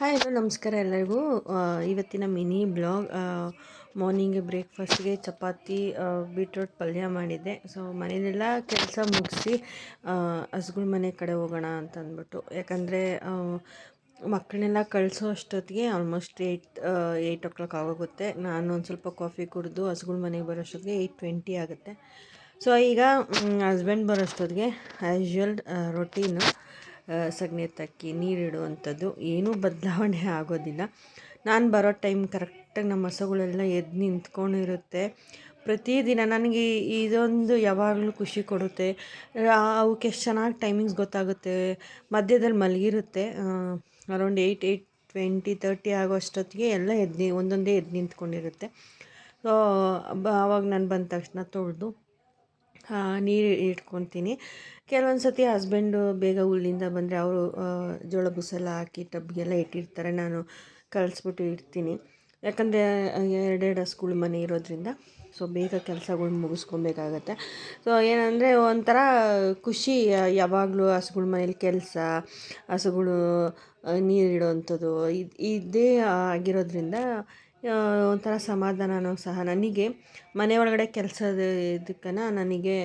Hi hello ನಮಸ್ಕಾರ ಎಲ್ಲರಿಗೂ. ಇವತ್ತಿನ ಮಿನಿ ಬ್ಲಾಗ್ ಮಾರ್ನಿಂಗ್ ಬ್ರೇಕ್ಫಾಸ್ಟ್ಗೆ ಚಪಾತಿ ಬೀಟ್ರೂಟ್ ಪಲ್ಯ ಮಾಡಿದ್ದೆ. ಸೊ ಮನೇಲೆಲ್ಲ ಕೆಲಸ ಮುಗಿಸಿ ಹಸುಗಳ ಮನೆ ಕಡೆ ಹೋಗೋಣ ಅಂತ ಅಂದ್ಬಿಟ್ಟು ಯಾಕಂದರೆ ಮಕ್ಕಳನ್ನೆಲ್ಲ ಕಳಿಸೋ ಅಷ್ಟೊತ್ತಿಗೆ almost eight eight o'clock ಆಗೋಗುತ್ತೆ. ನಾನು ಒಂದು ಸ್ವಲ್ಪ ಕಾಫಿ ಕುಡಿದು ಹಸುಗಳ ಮನೆಗೆ ಬರೋ ಅಷ್ಟೊತ್ತಿಗೆ ಏಯ್ಟ್ ಟ್ವೆಂಟಿ ಆಗುತ್ತೆ. ಸೊ ಈಗ ಹಸ್ಬೆಂಡ್ ಬರೋ ಅಷ್ಟೊತ್ತಿಗೆ ಆ್ಯಸ್ ರೊಟೀನು ಸಗಣಿ ಎತ್ತಕ್ಕಿ ನೀರಿಡುವಂಥದ್ದು ಏನೂ ಬದಲಾವಣೆ ಆಗೋದಿಲ್ಲ. ನಾನು ಬರೋ ಟೈಮ್ ಕರೆಕ್ಟಾಗಿ ನಮ್ಮ ಹಸುಗಳೆಲ್ಲ ಎದ್ದು ನಿಂತ್ಕೊಂಡಿರುತ್ತೆ. ಪ್ರತಿದಿನ ನನಗೆ ಇದೊಂದು ಯಾವಾಗಲೂ ಖುಷಿ ಕೊಡುತ್ತೆ. ಅವಕ್ಕೆ ಎಷ್ಟು ಚೆನ್ನಾಗಿ ಟೈಮಿಂಗ್ಸ್ ಗೊತ್ತಾಗುತ್ತೆ. ಮಧ್ಯದಲ್ಲಿ ಮಲಗಿರುತ್ತೆ. Around eight eight twenty thirty ಆಗೋ ಅಷ್ಟೊತ್ತಿಗೆ ಎಲ್ಲ ಎದ್ದು ಒಂದೊಂದೇ ಎದ್ದು ನಿಂತ್ಕೊಂಡಿರುತ್ತೆ. ಸೊ ಬ ಆವಾಗ ನಾನು ಬಂದ ತಕ್ಷಣ ತೊಳೆದು ನೀರು ಇಟ್ಕೊತೀನಿ. ಕೆಲವೊಂದು ಸತಿ ಹಸ್ಬೆಂಡು ಬೇಗ ಊರಿಂದ ಬಂದರೆ ಅವರು ಜೋಳ ಬುಸೆಲ್ಲ ಹಾಕಿ ಟಬ್ಗೆಲ್ಲ ಇಟ್ಟಿರ್ತಾರೆ. ನಾನು ಕಳಿಸ್ಬಿಟ್ಟು ಇಡ್ತೀನಿ. ಯಾಕಂದರೆ ಎರಡೆರಡು ಹಸ್ಗಳು ಮನೆ ಇರೋದ್ರಿಂದ ಸೊ ಬೇಗ ಕೆಲಸಗಳು ಮುಗಿಸ್ಕೊಬೇಕಾಗತ್ತೆ. ಸೊ ಏನಂದರೆ ಒಂಥರ ಖುಷಿ ಯಾವಾಗಲೂ ಹಸುಗಳ ಮನೇಲಿ ಕೆಲಸ, ಹಸುಗಳು ನೀರಿಡೋವಂಥದ್ದು ಇದು, ಇದೇ ಆಗಿರೋದ್ರಿಂದ ಒಂಥರ ಸಮಾಧಾನವೂ ಸಹ. ನನಗೆ ಮನೆ ಒಳಗಡೆ ಕೆಲಸದ ಇದಕ್ಕನ ನನಗೆ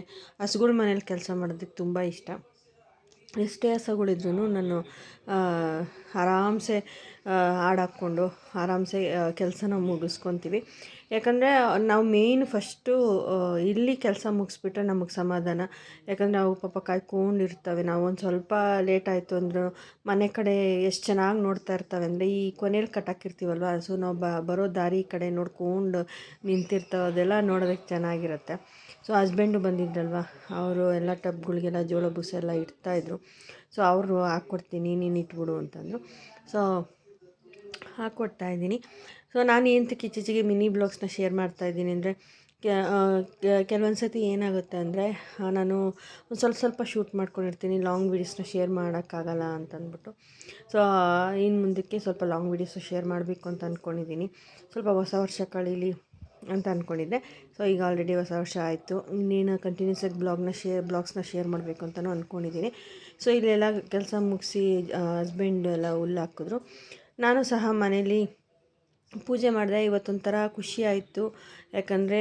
ಹಸುಗಳ ಮನೇಲಿ ಕೆಲಸ ಮಾಡೋದಕ್ಕೆ ತುಂಬ ಇಷ್ಟ. ಎಷ್ಟೇ ಹಸುಗಳಿದ್ರೂ ನಾನು ಆರಾಮ್ಸೆ ಹಾಡ್ ಹಾಕ್ಕೊಂಡು ಆರಾಮ್ಸೆ ಕೆಲಸನ ಮುಗಿಸ್ಕೊತೀವಿ. ಯಾಕಂದರೆ ನಾವು ಮೇಯ್ನ್ ಫಸ್ಟು ಇಲ್ಲಿ ಕೆಲಸ ಮುಗಿಸ್ಬಿಟ್ರೆ ನಮಗೆ ಸಮಾಧಾನ. ಯಾಕಂದರೆ ಅವು ಪಾಪ ಕಾಯ್ಕೊಂಡಿರ್ತವೆ. ನಾವು ಒಂದು ಸ್ವಲ್ಪ ಲೇಟ್ ಆಯಿತು ಅಂದರೂ ಮನೆ ಕಡೆ ಎಷ್ಟು ಚೆನ್ನಾಗಿ ನೋಡ್ತಾ ಇರ್ತವೆ ಅಂದರೆ ಈ ಕೊನೆಯಲ್ಲಿ ಕಟ್ಟಾಕಿರ್ತೀವಲ್ವ? ಸೊ ನಾವು ಬ, ಬರೋ ದಾರಿ ಕಡೆ ನೋಡ್ಕೊಂಡು ನಿಂತಿರ್ತವೆ. ಅದೆಲ್ಲ ನೋಡೋದಕ್ಕೆ ಚೆನ್ನಾಗಿರುತ್ತೆ. ಸೊ ಹಸ್ಬೆಂಡು ಬಂದಿದ್ದಲ್ವ ಅವರು ಎಲ್ಲ ಟಬ್ಗಳಿಗೆಲ್ಲ ಜೋಳ ಬುಸೆಲ್ಲ ಇಡ್ತಾಯಿದ್ರು ಸೊ ಅವರು ಹಾಕ್ಕೊಡ್ತೀನಿ, ನೀನು ಇಟ್ಬಿಡು ಅಂತಂದರು. ಸೊ ಹಾಕ್ಕೊಡ್ತಾ ಇದ್ದೀನಿ ಸೊ ನಾನು ಏನಂತಕ್ಕೆ ಇತ್ತೀಚೆಗೆ ಮಿನಿ ಬ್ಲಾಗ್ಸ್ನ ಶೇರ್ ಮಾಡ್ತಾ ಇದ್ದೀನಿ ಅಂದರೆ ಕೆಲವೊಂದು ಸತಿ ಏನಾಗುತ್ತೆ ಅಂದರೆ ನಾನು ಒಂದು ಸ್ವಲ್ಪ ಸ್ವಲ್ಪ ಶೂಟ್ ಮಾಡ್ಕೊಂಡಿರ್ತೀನಿ, ಲಾಂಗ್ ವೀಡಿಯೋಸ್ನ ಶೇರ್ ಮಾಡೋಕ್ಕಾಗಲ್ಲ ಅಂತಂದ್ಬಿಟ್ಟು. ಸೊ ಇನ್ನು ಮುಂದಕ್ಕೆ ಸ್ವಲ್ಪ ಲಾಂಗ್ ವೀಡಿಯೋಸ್ ಶೇರ್ ಮಾಡಬೇಕು ಅಂತ ಅಂದ್ಕೊಂಡಿದ್ದೀನಿ ಸ್ವಲ್ಪ ಹೊಸ ವರ್ಷ ಕಳೀಲಿ ಅಂತ ಅಂದ್ಕೊಂಡಿದ್ದೆ ಸೊ ಈಗ ಆಲ್ರೆಡಿ ಹೊಸ ವರ್ಷ ಆಯಿತು. ಇನ್ನೇನು ಕಂಟಿನ್ಯೂಸ್ ಆಗಿ ಬ್ಲಾಗ್ನ ಶೇರ್ ಬ್ಲಾಗ್ಸ್ನ ಶೇರ್ ಮಾಡಬೇಕು ಅಂತಲೂ ಅಂದ್ಕೊಂಡಿದ್ದೀನಿ ಸೊ ಇಲ್ಲೆಲ್ಲ ಕೆಲಸ ಮುಗಿಸಿ ಹಸ್ಬೆಂಡ್ ಎಲ್ಲ ಹುಲ್ಲು ಹಾಕಿದ್ರು. ನಾನು ಸಹ ಮನೇಲಿ ಪೂಜೆ ಮಾಡಿದೆ. ಇವತ್ತೊಂಥರ ಖುಷಿ ಆಯಿತು. ಯಾಕಂದರೆ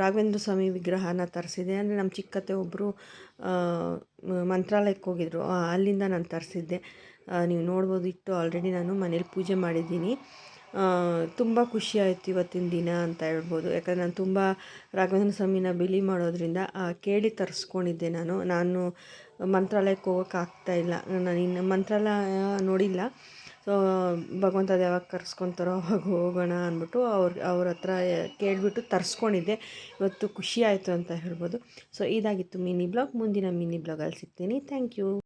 ರಾಘವೇಂದ್ರ ಸ್ವಾಮಿ ವಿಗ್ರಹನ ತರಿಸಿದೆ ಅಂದರೆ ನಮ್ಮ ಚಿಕ್ಕತ್ತೆ ಒಬ್ಬರು ಮಂತ್ರಾಲಯಕ್ಕೆ ಹೋಗಿದ್ರು. ಅಲ್ಲಿಂದ ನಾನು ತರಿಸಿದ್ದೆ. ನೀವು ನೋಡ್ಬೋದು, ಇಟ್ಟು ಆಲ್ರೆಡಿ ನಾನು ಮನೇಲಿ ಪೂಜೆ ಮಾಡಿದ್ದೀನಿ. ತುಂಬ ಖುಷಿ ಆಯಿತು ಇವತ್ತಿನ ದಿನ ಅಂತ ಹೇಳ್ಬೋದು. ಯಾಕಂದರೆ ನಾನು ತುಂಬ ರಾಘವೇಂದ್ರ ಸ್ವಾಮಿನ ಬಿಲಿ ಮಾಡೋದ್ರಿಂದ ಕೇಳಿ ತರಿಸ್ಕೊಂಡಿದ್ದೆ ನಾನು. ನಾನು ಮಂತ್ರಾಲಯಕ್ಕೆ ಹೋಗೋಕೆ ಇಲ್ಲ. ನಾನು ಇನ್ನು ಮಂತ್ರಾಲಯ ನೋಡಿಲ್ಲ. ಸೊ ಭಗವಂತ ಅದು ಯಾವಾಗ ಕರ್ಸ್ಕೊತಾರೋ ಅವಾಗ ಹೋಗೋಣ ಅಂದ್ಬಿಟ್ಟು ಅವ್ರ ಅವ್ರ ಹತ್ರ ಕೇಳಿಬಿಟ್ಟು ತರಿಸ್ಕೊಂಡಿದ್ದೆ. ಇವತ್ತು ಖುಷಿ ಆಯಿತು ಅಂತ ಹೇಳ್ಬೋದು. ಸೊ ಇದಾಗಿತ್ತು ಮಿನಿ ಬ್ಲಾಗ್. ಮುಂದಿನ ಮಿನಿ ಬ್ಲಾಗಲ್ಲಿ ಸಿಗ್ತೀನಿ. Thank you